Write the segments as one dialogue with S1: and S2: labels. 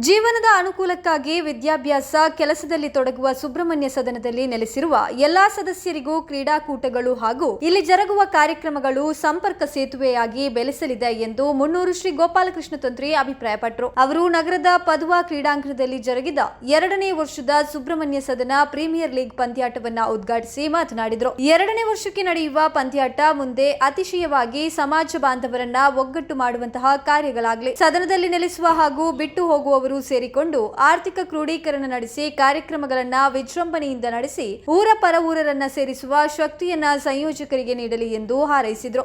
S1: ಜೀವನದ ಅನುಕೂಲಕ್ಕಾಗಿ ವಿದ್ಯಾಭ್ಯಾಸ, ಕೆಲಸದಲ್ಲಿ ತೊಡಗುವ ಸುಬ್ರಹ್ಮಣ್ಯ ಸದನದಲ್ಲಿ ನೆಲೆಸಿರುವ ಎಲ್ಲಾ ಸದಸ್ಯರಿಗೂ ಕ್ರೀಡಾಕೂಟಗಳು ಹಾಗೂ ಇಲ್ಲಿ ಜರುಗುವ ಕಾರ್ಯಕ್ರಮಗಳು ಸಂಪರ್ಕ ಸೇತುವೆಯಾಗಿ ಬೆಳೆಸಲಿದೆ ಎಂದು ಮುನ್ನೂರು ಶ್ರೀ ಗೋಪಾಲಕೃಷ್ಣ ತಂತ್ರಿ ಅಭಿಪ್ರಾಯಪಟ್ಟರು. ಅವರು ನಗರದ ಪದುವಾ ಕ್ರೀಡಾಂಗಣದಲ್ಲಿ ಜರುಗಿದ ಎರಡನೇ ವರ್ಷದ ಸುಬ್ರಹ್ಮಣ್ಯ ಸದನ ಪ್ರೀಮಿಯರ್ ಲೀಗ್ ಪಂದ್ಯಾಟವನ್ನ ಉದ್ಘಾಟಿಸಿ ಮಾತನಾಡಿದರು. ಎರಡನೇ ವರ್ಷಕ್ಕೆ ನಡೆಯುವ ಪಂದ್ಯಾಟ ಮುಂದೆ ಅತಿಶಯವಾಗಿ ಸಮಾಜ ಬಾಂಧವರನ್ನ ಒಗ್ಗಟ್ಟು ಮಾಡುವಂತಹ ಕಾರ್ಯಗಳಾಗಲಿ. ಸದನದಲ್ಲಿ ನೆಲೆಸುವ ಹಾಗೂ ಬಿಟ್ಟು ಹೋಗುವವರು ಸೇರಿಕೊಂಡು ಆರ್ಥಿಕ ಕ್ರೋಢೀಕರಣ ನಡೆಸಿ ಕಾರ್ಯಕ್ರಮಗಳನ್ನ ವಿಜೃಂಭಣೆಯಿಂದ ನಡೆಸಿ ಊರ ಪರ ಊರರನ್ನ ಸೇರಿಸುವ ಶಕ್ತಿಯನ್ನ ಸಂಯೋಜಕರಿಗೆ ನೀಡಲಿ ಎಂದು ಹಾರೈಸಿದರು.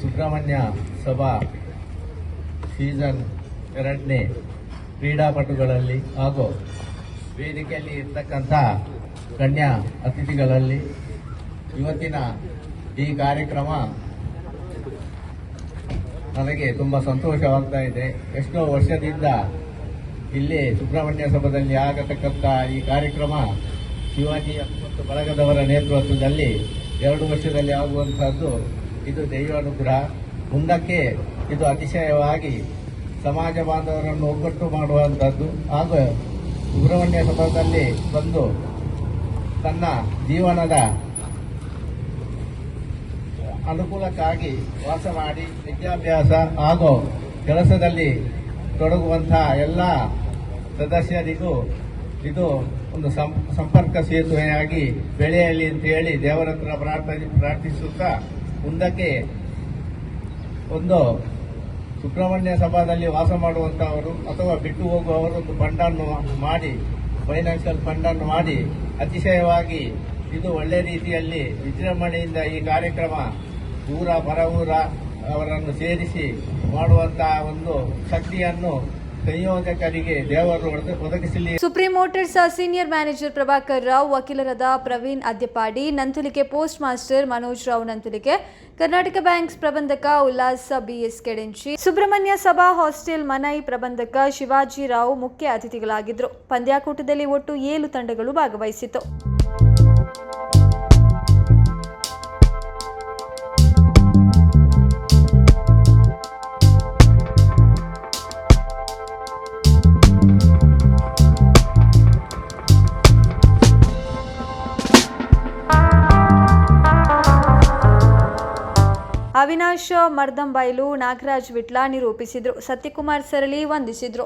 S2: ಸುಬ್ರಹ್ಮಣ್ಯ ಸಭಾ ಸೀಸನ್ ಎರಡನೇ ಕ್ರೀಡಾಪಟುಗಳಲ್ಲಿ ಹಾಗೂ ವೇದಿಕೆಯಲ್ಲಿ ಇರ್ತಕ್ಕಂಥ ಗಣ್ಯ ಅತಿಥಿಗಳಲ್ಲಿ ಇವತ್ತಿನ ಈ ಕಾರ್ಯಕ್ರಮ ನನಗೆ ತುಂಬ ಸಂತೋಷವಾಗ್ತಾ ಇದೆ. ಎಷ್ಟೋ ವರ್ಷದಿಂದ ಇಲ್ಲಿ ಸುಬ್ರಹ್ಮಣ್ಯ ಸಭದಲ್ಲಿ ಆಗತಕ್ಕಂಥ ಈ ಕಾರ್ಯಕ್ರಮ ಶಿವಾಜಿ ಮತ್ತು ಬಳಗದವರ ನೇತೃತ್ವದಲ್ಲಿ ಎರಡು ವರ್ಷದಲ್ಲಿ ಆಗುವಂತಹದ್ದು. ಇದು ದೈವಾನುಗ್ರಹ. ಮುಂದಕ್ಕೆ ಇದು ಅತಿಶಯವಾಗಿ ಸಮಾಜ ಬಾಂಧವರನ್ನು ಒಗ್ಗಟ್ಟು ಮಾಡುವಂಥದ್ದು ಹಾಗೂ ಸುಬ್ರಹ್ಮಣ್ಯ ಸಭದಲ್ಲಿ ಬಂದು ತನ್ನ ಜೀವನದ ಅನುಕೂಲಕ್ಕಾಗಿ ವಾಸ ಮಾಡಿ ವಿದ್ಯಾಭ್ಯಾಸ ಹಾಗೂ ಕೆಲಸದಲ್ಲಿ ತೊಡಗುವಂತಹ ಎಲ್ಲ ಸದಸ್ಯರಿಗೂ ಇದು ಒಂದು ಸಂಪರ್ಕ ಸೇತುವೆಯಾಗಿ ಬೆಳೆಯಲಿ ಅಂತ ಹೇಳಿ ದೇವರ ಹತ್ರ ಪ್ರಾರ್ಥನೆ, ಪ್ರಾರ್ಥಿಸುತ್ತಾ ಮುಂದಕ್ಕೆ ಒಂದು ಸುಬ್ರಹ್ಮಣ್ಯ ಸಭಾದಲ್ಲಿ ವಾಸ ಮಾಡುವಂಥವರು ಅಥವಾ ಬಿಟ್ಟು ಹೋಗುವವರು ಒಂದು ಫಂಡನ್ನು ಮಾಡಿ, ಫೈನಾನ್ಷಿಯಲ್ ಫಂಡನ್ನು ಮಾಡಿ ಅತಿಶಯವಾಗಿ ಇದು ಒಳ್ಳೆ ರೀತಿಯಲ್ಲಿ ವಿಜೃಂಭಣೆಯಿಂದ ಈ ಕಾರ್ಯಕ್ರಮ ಊರ ಪರ ಊರ ಅವರನ್ನು ಸೇರಿಸಿ ಮಾಡುವಂತಹ ಒಂದು ಶಕ್ತಿಯನ್ನು ಸಂಯೋಜಕರಿಗೆ ದೇವರು ಒದಗಿ- ಒದಗಿಸಲಿ.
S1: Supreme motors senior manager Prabhakar Rao, ವಕೀಲರಾದ Praveen Adyapadi, Nantulike post master Manoj Rao Nantulike, Karnataka banks ಪ್ರಬಂಧಕ ಉಲ್ಲಾಸ್ ಬಿಎಸ್ ಕೆಡೆಂಚಿ, ಸುಬ್ರಹ್ಮಣ್ಯ ಸಭಾ ಹಾಸ್ಟೆಲ್ ಮನೈ ಪ್ರಬಂಧಕ ಶಿವಾಜಿ ರಾವ್ ಮುಖ್ಯ ಅತಿಥಿಗಳಾಗಿದ್ದರು. ಪಂದ್ಯಾಕೂಟದಲ್ಲಿ ಒಟ್ಟು ಏಳು ತಂಡಗಳು ಭಾಗವಹಿಸಿತು ಅವಿನಾಶ್ ಮರ್ದಂಬೈಲು ನಾಗರಾಜ್ ವಿಟ್ಲ ನಿರೂಪಿಸಿದರು ಸತ್ಯಕುಮಾರ್ ಸರಳಿ ವಂದಿಸಿದ್ರು.